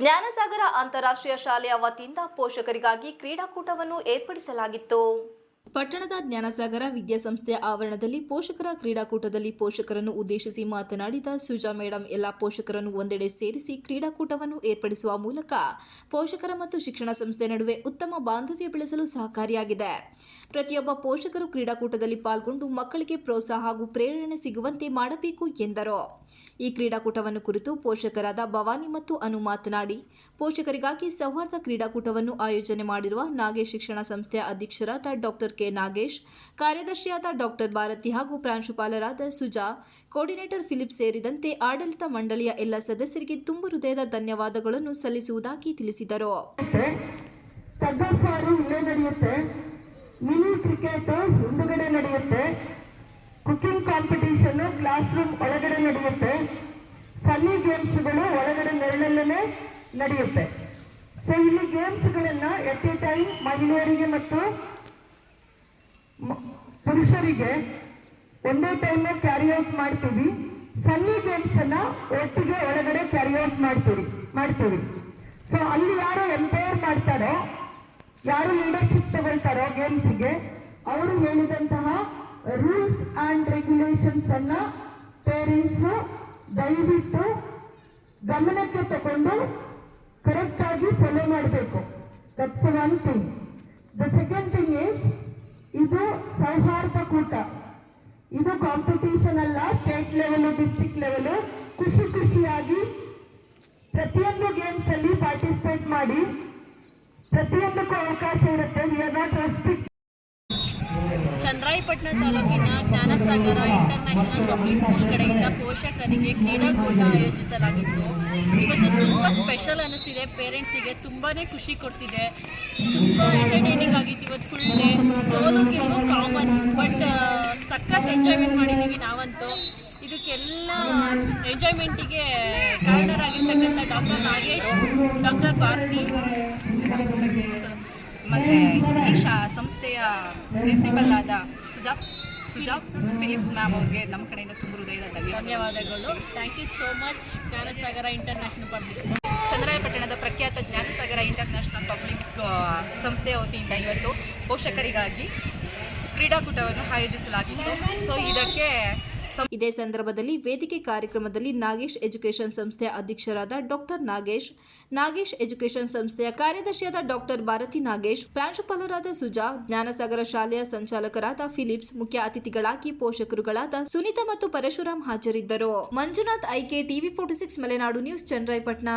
ಜ್ಞಾನಸಾಗರ ಅಂತಾರಾಷ್ಟ್ರೀಯ ಶಾಲೆಯ ವತಿಯಿಂದ ಪೋಷಕರಿಗಾಗಿ ಕ್ರೀಡಾಕೂಟವನ್ನು ಏರ್ಪಡಿಸಲಾಗಿತ್ತು. ಪಟ್ಟಣದ ಜ್ಞಾನಸಾಗರ ವಿದ್ಯಾಸಂಸ್ಥೆಯ ಆವರಣದಲ್ಲಿ ಪೋಷಕರ ಕ್ರೀಡಾಕೂಟದಲ್ಲಿ ಪೋಷಕರನ್ನು ಉದ್ದೇಶಿಸಿ ಮಾತನಾಡಿದ ಸುಜಾ ಮೇಡಂ, ಎಲ್ಲ ಪೋಷಕರನ್ನು ಒಂದೆಡೆ ಸೇರಿಸಿ ಕ್ರೀಡಾಕೂಟವನ್ನು ಏರ್ಪಡಿಸುವ ಮೂಲಕ ಪೋಷಕರ ಮತ್ತು ಶಿಕ್ಷಣ ಸಂಸ್ಥೆ ನಡುವೆ ಉತ್ತಮ ಬಾಂಧವ್ಯ ಬೆಳೆಸಲು ಸಹಕಾರಿಯಾಗಿದೆ. ಪ್ರತಿಯೊಬ್ಬ ಪೋಷಕರು ಕ್ರೀಡಾಕೂಟದಲ್ಲಿ ಪಾಲ್ಗೊಂಡು ಮಕ್ಕಳಿಗೆ ಪ್ರೋತ್ಸಾಹ ಹಾಗೂ ಪ್ರೇರಣೆ ಸಿಗುವಂತೆ ಮಾಡಬೇಕು ಎಂದರು. ಈ ಕ್ರೀಡಾಕೂಟವನ್ನು ಕುರಿತು ಪೋಷಕರಾದ ಭವಾನಿ ಮತ್ತು ಅನು ಮಾತನಾಡಿ, ಪೋಷಕರಿಗಾಗಿ ಸೌಹಾರ್ದ ಕ್ರೀಡಾಕೂಟವನ್ನು ಆಯೋಜನೆ ಮಾಡಿರುವ ನಾಗೇಶ್ ಶಿಕ್ಷಣ ಸಂಸ್ಥೆಯ ಅಧ್ಯಕ್ಷರಾದ ಡಾಕ್ಟರ್ ಕೆ ನಾಗೇಶ್ ಕಾರ್ಯದರ್ಶಿಯಾದ ಡಾಕ್ಟರ್ ಭಾರತಿ ಹಾಗೂ ಪ್ರಾಂಶುಪಾಲರಾದ ಸುಜಾ ಕೋರ್ಡಿನೇಟರ್ ಫಿಲಿಪ್ ಸೇರಿದಂತೆ ಆಡಳಿತ ಮಂಡಳಿಯ ಎಲ್ಲ ಸದಸ್ಯರಿಗೆ ತುಂಬು ಹೃದಯದ ಧನ್ಯವಾದಗಳನ್ನು ಸಲ್ಲಿಸುವುದಾಗಿ ತಿಳಿಸಿದರು. ಕುಕಿಂಗ್ ಕಾಂಪಿಟಿಷನ್ ಕ್ಲಾಸ್ ರೂಮ್ ಒಳಗಡೆ ನಡೆಯುತ್ತೆ. ಫನ್ನಿ ಗೇಮ್ಸ್ಗಳು ಒಳಗಡೆ ನೆರಳಲ್ಲೇ ನಡೆಯುತ್ತೆ. ಸೊ ಇಲ್ಲಿ ಗೇಮ್ಸ್ಗಳನ್ನು ಎಟ್ ಎ ಟೈಮ್ ಮಹಿಳೆಯರಿಗೆ ಮತ್ತು ಪುರುಷರಿಗೆ ಒಂದೇ ಟೈಮ್ ಕ್ಯಾರಿ ಔಟ್ ಮಾಡ್ತೀವಿ. ಫನ್ನಿ ಗೇಮ್ಸ್ ಅನ್ನ ಒಟ್ಟಿಗೆ ಒಳಗಡೆ ಕ್ಯಾರಿ ಔಟ್ ಮಾಡ್ತೀವಿ ಮಾಡ್ತೀವಿ. ಸೊ ಅಲ್ಲಿ ಯಾರು ಎಂಪೈರ್ ಮಾಡ್ತಾರೋ, ಯಾರು ಲೀಡರ್ಶಿಪ್ ತಗೊಳ್ತಾರೋ ಗೇಮ್ಸ್ಗೆ ಅವರು ಹೇಳಿದಂತಹ ರೂಲ್ಸ್ ಅಂಡ್ ರೆಗ್ಯುಲೇಷನ್ಸ್ ಅನ್ನ ಪೇರೆಂಟ್ಸ್ ದಯವಿಟ್ಟು ಗಮನಕ್ಕೆ ತಗೊಂಡು ಕರೆಕ್ಟ್ ಆಗಿ ಫಾಲೋ ಮಾಡಬೇಕು. That's one thing the second thing is ಇದು ಸೌಹಾರ್ದ ಕೂಟ. ಇದು ಕಾಂಪಿಟೇಷನ್ ಅಲ್ಲ ಸ್ಟೇಟ್ ಲೆವೆಲ್ ಡಿಸ್ಟ್ರಿಕ್ಟ್ ಲೆವೆಲ್ ಖುಷಿ ಖುಷಿಯಾಗಿ ಪ್ರತಿಯೊಂದು ಗೇಮ್ಸ್ ಅಲ್ಲಿ ಪಾರ್ಟಿಸಿಪೇಟ್ ಮಾಡಿ. ಪ್ರತಿಯೊಂದಕ್ಕೂ ಅವಕಾಶ ಇರುತ್ತೆ. ಚಂದ್ರಾಯಪಟ್ಟಣ ತಾಲೂಕಿನ ಜ್ಞಾನಸಾಗರ ಇಂಟರ್ನ್ಯಾಷನಲ್ ಪಬ್ಲಿಕ್ ಸ್ಕೂಲ್ ಕಡೆಯಿಂದ ಪೋಷಕರಿಗೆ ಕ್ರೀಡಾಕೂಟ ಆಯೋಜಿಸಲಾಗಿತ್ತು. ಇವತ್ತು ತುಂಬ ಸ್ಪೆಷಲ್ ಅನ್ನಿಸ್ತಿದೆ ಪೇರೆಂಟ್ಸಿಗೆ ತುಂಬಾನೇ ಖುಷಿ ಕೊಡ್ತಿದೆ. ತುಂಬ ಸೋಲು ಕಾಮನ್ ಬಟ್ ಸಖತ್ ಎಂಜಾಯ್ಮೆಂಟ್ ಮಾಡಿದ್ದೀವಿ ನಾವಂತೂ. ಇದಕ್ಕೆಲ್ಲ ಎಂಜಾಯ್ಮೆಂಟಿಗೆ ಕಾರಣರಾಗಿರ್ತಕ್ಕಂಥ ಡಾಕ್ಟರ್ ನಾಗೇಶ್ ಡಾಕ್ಟರ್ ಭಾರತಿ, ಮತ್ತು ಸಂಸ್ಥೆಯ ಪ್ರಿನ್ಸಿಪಲ್ ಆದ ಸುಜಾ. ಸುಜಾ ಫಿಲಿಪ್ಸ್ ಮ್ಯಾಮ್ ಅವ್ರಿಗೆ ನಮ್ಮ ಕಡೆಯಿಂದ ತುಂಬ ಹೃದಯದ ಧನ್ಯವಾದಗಳು. Thank you so much Jnanasagara international public ಚಂದ್ರಾಯಪಟ್ಟಣದ ಪ್ರಖ್ಯಾತ ಜ್ಞಾನಸಾಗರ ಇಂಟರ್ನ್ಯಾಷನಲ್ ಪಬ್ಲಿಕ್ ಸಂಸ್ಥೆಯ ವತಿಯಿಂದ ಇವತ್ತು ಪೋಷಕರಿಗಾಗಿ ಕ್ರೀಡಾಕೂಟವನ್ನು ಆಯೋಜಿಸಲಾಗಿತ್ತು. ಸೊ ಇದಕ್ಕೆ ಇದೇ ಸಂದರ್ಭದಲ್ಲಿ ವೇದಿಕೆ ಕಾರ್ಯಕ್ರಮದಲ್ಲಿ ನಾಗೇಶ್ ಎಜುಕೇಷನ್ ಸಂಸ್ಥೆಯ ಅಧ್ಯಕ್ಷರಾದ ಡಾಕ್ಟರ್ ನಾಗೇಶ್ ನಾಗೇಶ್ ಎಜುಕೇಷನ್ ಸಂಸ್ಥೆಯ ಕಾರ್ಯದರ್ಶಿಯಾದ ಡಾಕ್ಟರ್ ಭಾರತಿ ನಾಗೇಶ್, ಪ್ರಾಂಶುಪಾಲರಾದ ಸುಜಾ, ಜ್ಞಾನಸಾಗರ ಶಾಲೆಯ ಸಂಚಾಲಕರಾದ ಫಿಲಿಪ್ಸ್, ಮುಖ್ಯ ಅತಿಥಿಗಳಾಗಿ ಪೋಷಕರುಗಳಾದ ಸುನೀತಾ ಮತ್ತು ಪರಶುರಾಮ್ ಹಾಜರಿದ್ದರು. Manjunath, IK TV forty six, Malenadu news, Chandrayapattana.